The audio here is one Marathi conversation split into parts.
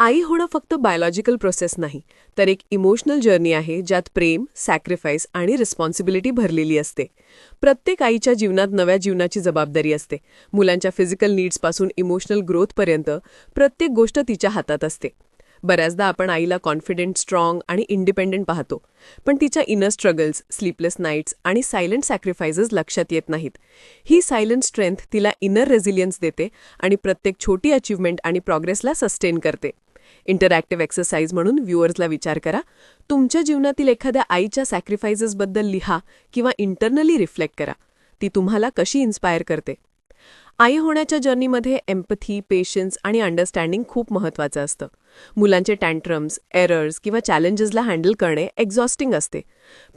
आई होणं फक्त बायोलॉजिकल प्रोसेस नाही तर एक इमोशनल जर्नी आहे ज्यात प्रेम सॅक्रिफाईस आणि रिस्पॉन्सिबिलिटी भरलेली असते. प्रत्येक आईच्या जीवनात नव्या जीवनाची जबाबदारी असते. मुलांच्या फिजिकल नीड्सपासून इमोशनल ग्रोथपर्यंत प्रत्येक गोष्ट तिच्या हातात असते. बऱ्याचदा आपण आईला कॉन्फिडेंट स्ट्रॉंग आणि इंडिपेंडेंट पाहतो पण तिच्या इनर स्ट्रगल्स स्लीपलेस नाईट्स आणि सायलेंट सॅक्रिफायसेस लक्षात येत नाहीत. ही सायलेंट स्ट्रेंथ तिला इनर रेझिलियन्स देते आणि प्रत्येक छोटी अचीवमेंट आणि प्रोग्रेसला सस्टेन करते. इंटरॅक्टिव्ह एक्सरसाइज म्हणून व्ह्युअर्सला विचार करा. तुमच्या जीवनातील एखाद्या आईच्या सॅक्रिफायसेसबद्दल लिहा किंवा इंटरनली रिफ्लेक्ट करा. ती तुम्हाला कशी इन्स्पायर करते? आई होण्याच्या जर्नीमध्ये एम्पथी पेशन्स आणि अंडरस्टँडिंग खूप महत्त्वाचं असतं. मुलांचे टँट्रम्स एरर्स किंवा चॅलेंजेसला हँडल करणे एक्झॉस्टिंग असते.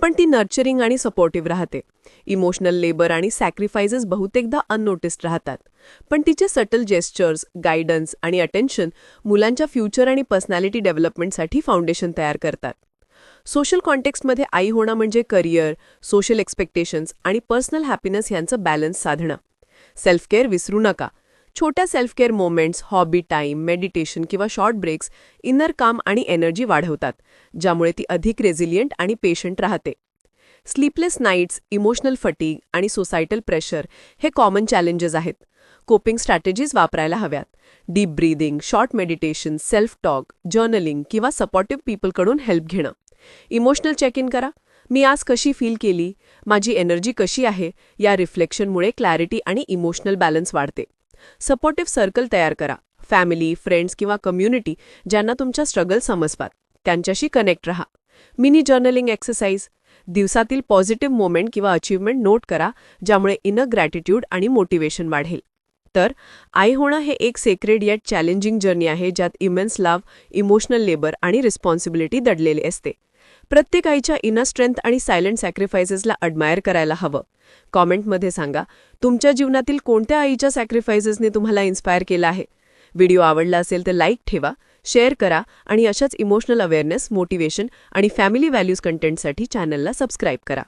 पण ती नर्चरिंग आणि सपोर्टिव्ह राहते. इमोशनल लेबर आणि सॅक्रिफायसेस बहुतेकदा अननोटिस्ड राहतात. पण तिचे सटल जेस्चर्स गायडन्स आणि अटेन्शन मुलांच्या फ्युचर आणि पर्सनॅलिटी डेव्हलपमेंटसाठी फाउंडेशन तयार करतात. सोशल कॉन्टेक्स्टमध्ये आई होणं म्हणजे करिअर सोशल एक्सपेक्टेशन्स आणि पर्सनल हॅपीनेस यांचं बॅलन्स साधणं. सेल्फ केअर विसरू नका. छोट्या self care moments hobby time meditation किंवा शॉर्ट ब्रेक्स इनर काम आणि एनर्जी वाढवतात ज्यामुळे ती अधिक रेझिलियंट आणि पेशंट राहते. स्लीपलेस नाईट्स इमोशनल फटीग आणि सोसायटल प्रेशर हे कॉमन चॅलेंजेस आहेत. कोपिंग स्ट्रॅटेजीज वापरायला हव्यात. Deep breathing short meditation self talk journaling किंवा सपोर्टिव्ह पीपलकडून हेल्प घेणं. इमोशनल चेक इन करा. मी आज कशी फील केली? माझी एनर्जी कशी आहे? या रिफ्लेक्शनमुळे क्लॅरिटी आणि इमोशनल बॅलन्स वाढते. सपोर्टिव्ह सर्कल तयार करा. फॅमिली फ्रेंड्स किंवा कम्युनिटी ज्यांना तुमच्या स्ट्रगल समजतात त्यांच्याशी कनेक्ट रहा. मिनी जर्नलिंग एक्सरसाइज दिवसातील पॉझिटिव्ह मोमेंट किंवा अचीवमेंट नोट करा ज्यामुळे इनर ग्रॅटिट्यूड आणि मोटिवेशन वाढेल. तर आई होणं हे एक सेक्रेड येट चॅलेंजिंग जर्नी आहे ज्यात इमेन्स लव्ह इमोशनल लेबर आणि रिस्पॉन्सिबिलिटी दडलेली असते. प्रत्येक आईच्या इनर स्ट्रेंथ आणि सायलेंट सॅक्रिफायसेसला अडमायर करायला हवं. कॉमेंटमध्ये सांगा तुमच्या जीवनातील कोणत्या आईच्या सॅक्रिफायसेसने तुम्हाला इन्स्पायर केलं आहे? व्हिडिओ आवडला असेल तर लाईक ठेवा शेअर करा आणि अशाच इमोशनल अवेअरनेस मोटिवेशन आणि फॅमिली व्हॅल्यूज कंटेंटसाठी चॅनलला सबस्क्राईब करा.